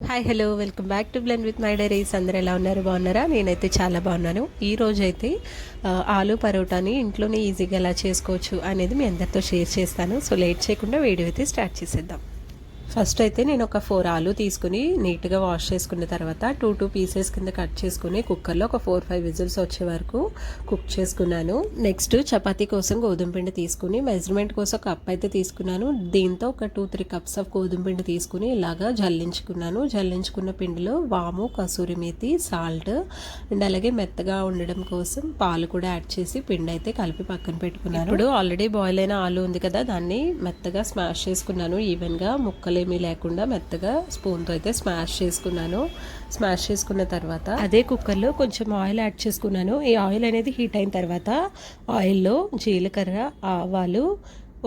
Hi hello welcome back to blend with my diaries అందరు ఎలా ఉన్నారు? బాగున్నారా? నేనైతే చాలా బాగున్నాను. ఈ రోజైతే ఆలు పరోటాని ఇంట్లోనే ఈజీగా ఎలా చేసుకోవచ్చు అనేది మీ అందరితో షేర్ చేస్తాను. సో లేట్ చేయకుండా వీడియో అయితే స్టార్ట్ చేసేద్దాం. ఫస్ట్ అయితే నేను ఒక ఫోర్ ఆలు తీసుకుని నీట్గా వాష్ చేసుకున్న తర్వాత టూ టూ పీసెస్ కింద కట్ చేసుకుని కుక్కర్లో ఒక ఫోర్ ఫైవ్ విజిల్స్ వచ్చే వరకు కుక్ చేసుకున్నాను. నెక్స్ట్ చపాతీ కోసం గోధుమ పిండి తీసుకుని మెజర్మెంట్ కోసం కప్ అయితే తీసుకున్నాను. దీంతో ఒక టూ త్రీ కప్స్ ఆఫ్ గోధుమ పిండి తీసుకుని ఇలాగా జల్లించుకున్నాను. జల్లించుకున్న పిండిలో వాము కసూరి మేతి సాల్ట్ అండ్ అలాగే మెత్తగా ఉండడం కోసం పాలు కూడా యాడ్ చేసి పిండి అయితే కలిపి పక్కన పెట్టుకున్నాను. ఇప్పుడు ఆల్రెడీ బాయిల్ అయిన ఆలు ఉంది కదా దాన్ని మెత్తగా స్మాష్ చేసుకున్నాను. ఈవెన్గా ముక్కలు ముక్కలేమీ లేకుండా మెత్తగా స్పూన్తో అయితే స్మాష్ చేసుకున్నాను. స్మాష్ చేసుకున్న తర్వాత అదే కుక్కర్లో కొంచెం ఆయిల్ యాడ్ చేసుకున్నాను. ఈ ఆయిల్ అనేది హీట్ అయిన తర్వాత ఆయిల్లో జీలకర్ర ఆవాలు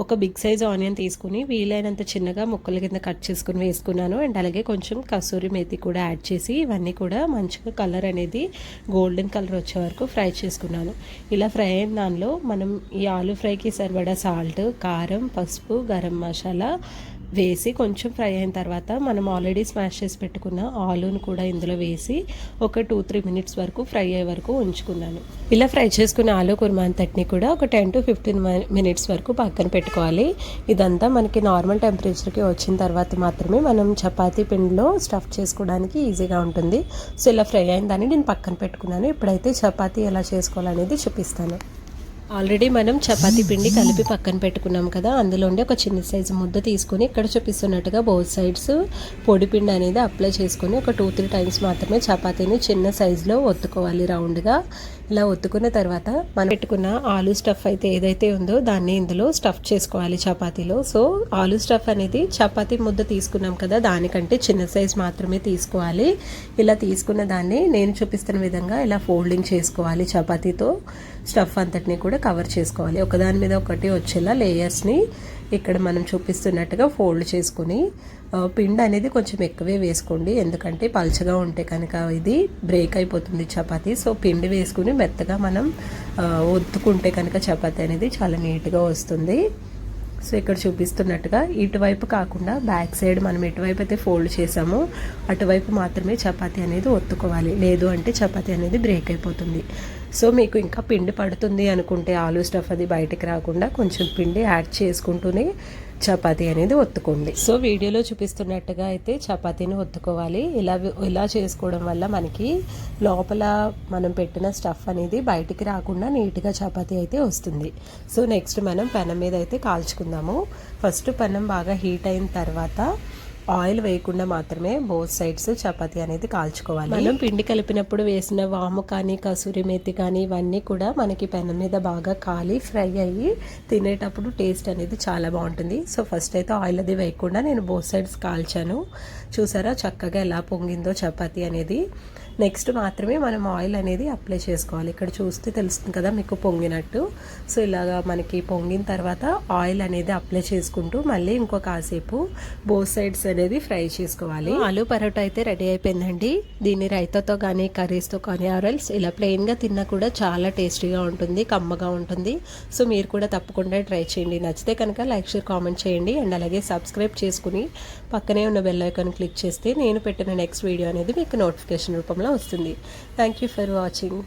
ఒక బిగ్ సైజ్ ఆనియన్ తీసుకుని వీలైనంత చిన్నగా ముక్కల కింద కట్ చేసుకుని వేసుకున్నాను. అండ్ అలాగే కొంచెం కసూరి మేతి కూడా యాడ్ చేసి ఇవన్నీ కూడా మంచిగా కలర్ అనేది గోల్డెన్ కలర్ వచ్చే వరకు ఫ్రై చేసుకున్నాను. ఇలా ఫ్రై అయిన దానిలో మనం ఈ ఆలు ఫ్రైకి సరిపడా సాల్ట్ కారం పసుపు గరం మసాలా వేసి కొంచెం ఫ్రై అయిన తర్వాత మనం ఆల్రెడీ స్మాష్ చేసి పెట్టుకున్న ఆలూను కూడా ఇందులో వేసి ఒక టూ త్రీ మినిట్స్ వరకు ఫ్రై అయ్యే వరకు ఉంచుకున్నాను. ఇలా ఫ్రై చేసుకున్న ఆలు కుర్మా అంతటిని కూడా ఒక టెన్ టు ఫిఫ్టీన్ మినిట్స్ వరకు పక్కన పెట్టుకోవాలి. ఇదంతా మనకి నార్మల్ టెంపరేచర్కి వచ్చిన తర్వాత మాత్రమే మనం చపాతీ పిండిలో స్టఫ్ చేసుకోవడానికి ఈజీగా ఉంటుంది. సో ఇలా ఫ్రై అయిన దాన్ని నేను పక్కన పెట్టుకున్నాను. ఇప్పుడైతే చపాతీ ఎలా చేసుకోవాలనేది చూపిస్తాను. ఆల్రెడీ మనం చపాతీ పిండి కలిపి పక్కన పెట్టుకున్నాం కదా అందులో ఉండి ఒక చిన్న సైజు ముద్ద తీసుకొని ఇక్కడ చూపిస్తున్నట్టుగా బోత్ సైడ్స్ పొడి పిండి అనేది అప్లై చేసుకొని ఒక టూ త్రీ టైమ్స్ మాత్రమే చపాతీని చిన్న సైజులో ఒత్తుకోవాలి రౌండ్గా ఇలా ఒత్తుకున్న తర్వాత మనం పెట్టుకున్న ఆలు స్టఫ్ అయితే ఏదైతే ఉందో దాన్ని ఇందులో స్టఫ్ చేసుకోవాలి చపాతీలో. సో ఆలు స్టఫ్ అనేది చపాతీ ముద్ద తీసుకున్నాం కదా దానికంటే చిన్న సైజ్ మాత్రమే తీసుకోవాలి. ఇలా తీసుకున్న దాన్ని నేను చూపిస్తున్న విధంగా ఇలా ఫోల్డింగ్ చేసుకోవాలి చపాతీతో. స్టఫ్ అంతటిని కూడా కవర్ చేసుకోవాలి. ఒకదాని మీద ఒకటి వచ్చేలా లేయర్స్ని ఇక్కడ మనం చూపిస్తున్నట్టుగా ఫోల్డ్ చేసుకుని పిండి అనేది కొంచెం ఎక్కువే వేసుకోండి. ఎందుకంటే పల్చగా ఉంటే కనుక ఇది బ్రేక్ అయిపోతుంది చపాతీ. సో పిండి వేసుకుని మెత్తగా మనం ఒత్తుకుంటే కనుక చపాతీ అనేది చాలా నీట్గా వస్తుంది. సో ఇక్కడ చూపిస్తున్నట్టుగా ఇటువైపు కాకుండా బ్యాక్ సైడ్ మనం ఎటువైపు అయితే ఫోల్డ్ చేసామో. అటువైపు మాత్రమే చపాతీ అనేది ఒత్తుకోవాలి. లేదు అంటే చపాతీ అనేది బ్రేక్ అయిపోతుంది. సో మీకు ఇంకా పిండి పడుతుంది అనుకుంటే ఆలు స్టఫ్ అది బయటకు రాకుండా కొంచెం పిండి యాడ్ చేసుకుంటూనే చపాతీ అనేది ఒత్తుకోండి సో వీడియోలో చూపిస్తున్నట్టుగా అయితే చపాతీని ఒత్తుకోవాలి. ఇలా ఇలా చేసుకోవడం వల్ల మనకి లోపల మనం పెట్టిన స్టఫ్ అనేది బయటికి రాకుండా నీట్గా చపాతీ అయితే వస్తుంది. సో నెక్స్ట్ మనం పెనం మీద అయితే కాల్చుకుందాము. ఫస్ట్ పెనం బాగా హీట్ అయిన తర్వాత ఆయిల్ వేయకుండా మాత్రమే బోత్ సైడ్స్ చపాతి అనేది కాల్చుకోవాలి. మనం పిండి కలిపినప్పుడు వేసిన వాము కానీ కసూరి మేతి కానీ ఇవన్నీ కూడా మనకి పెనం మీద బాగా కాలి ఫ్రై అయ్యి తినేటప్పుడు టేస్ట్ అనేది చాలా బాగుంటుంది. సో ఫస్ట్ అయితే ఆయిల్ అది వేయకుండా నేను బోత్ సైడ్స్ కాల్చాను. చూసారా చక్కగా ఎలా పొంగిందో చపాతి అనేది. నెక్స్ట్ మాత్రమే మనం ఆయిల్ అనేది అప్లై చేసుకోవాలి. ఇక్కడ చూస్తే తెలుస్తుంది కదా మీకు పొంగినట్టు. సో ఇలాగా మనకి పొంగిన తర్వాత ఆయిల్ అనేది అప్లై చేసుకుంటూ మళ్ళీ ఇంకో కాసేపు బోత్ సైడ్స్ అనేది ఫ్రై చేసుకోవాలి. ఆలు పరోటా అయితే రెడీ అయిపోయిందండి. దీన్ని రైతాతో కానీ కర్రీస్తో కానీ ఆరల్స్ ఇలా ప్లెయిన్గా తిన్నా కూడా చాలా టేస్టీగా ఉంటుంది కమ్మగా ఉంటుంది. సో మీరు కూడా తప్పకుండా ట్రై చేయండి. నచ్చితే కనుక లైక్ షేర్ కామెంట్ చేయండి. అండ్ అలాగే సబ్స్క్రైబ్ చేసుకుని పక్కనే ఉన్న బెల్ ఐకాన్ క్లిక్ చేస్తే నేను పెట్టిన నెక్స్ట్ వీడియో అనేది మీకు నోటిఫికేషన్ రూపంలో వస్తుంది. Thank you for watching